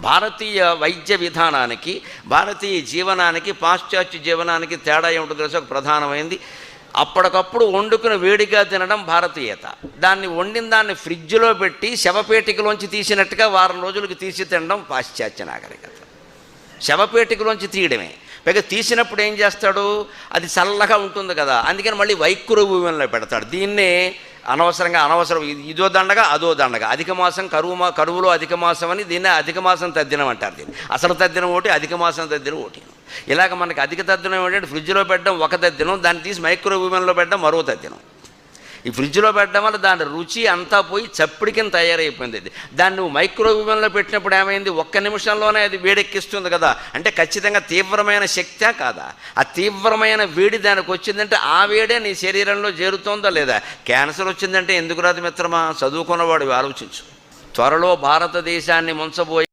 భారతీయ వైద్య విధానానికి భారతీయ జీవనానికి పాశ్చాత్య జీవనానికి తేడా ఏమిటో తెలిసి? ఒక ప్రధానమైంది. అప్పటికప్పుడు వండుకుని వేడిగా తినడం భారతీయత. దాన్ని వండిన దాన్ని ఫ్రిడ్జ్లో పెట్టి శవపేటికలోంచి తీసినట్టుగా వారం రోజులకు తీసి తినడం పాశ్చాత్య నాగరికత. శవపేటికలోంచి తీయడమే. పైగా తీసినప్పుడు ఏం చేస్తాడు? అది చల్లగా ఉంటుంది కదా. అందుకని మళ్ళీ వైక్కుర భూమిలో పెడతాడు. దీన్నే అనవసరంగా అనవసరం ఇదో దండగా అదో దండగా. అధిక మాసం కరువు మా కరువులో అధిక మాసం అని దీన్నే అధిక మాసం తద్దినం అంటారు దీన్ని. అసలు తద్దినం ఒకటి అధిక మాసం తద్దినం ఒకటి. ఇలాగ మనకి అధిక తద్దినం ఏంటంటే ఫ్రిడ్జ్లో పెట్టడం ఒక తద్దినం దాన్ని తీసి మైక్రోవేవ్లో పెట్టడం మరో తద్దినం. ఈ ఫ్రిడ్జ్లో పెట్టడం వల్ల దాని రుచి అంతా పోయి చప్పిడి కింద తయారైపోయింది అది దాన్ని నువ్వు మైక్రోవేవ్లో పెట్టినప్పుడు ఏమైంది? ఒక్క నిమిషంలోనే అది వేడెక్కిస్తుంది కదా. అంటే ఖచ్చితంగా తీవ్రమైన శక్తే కాదా? ఆ తీవ్రమైన వేడి దానికి వచ్చిందంటే ఆ వేడే నీ శరీరంలో చేరుతోందా లేదా? క్యాన్సర్ వచ్చిందంటే ఎందుకు రాదు మిత్రమా? చదువుకున్నవాడు ఆలోచించు. త్వరలో భారతదేశాన్ని ముంచబోయే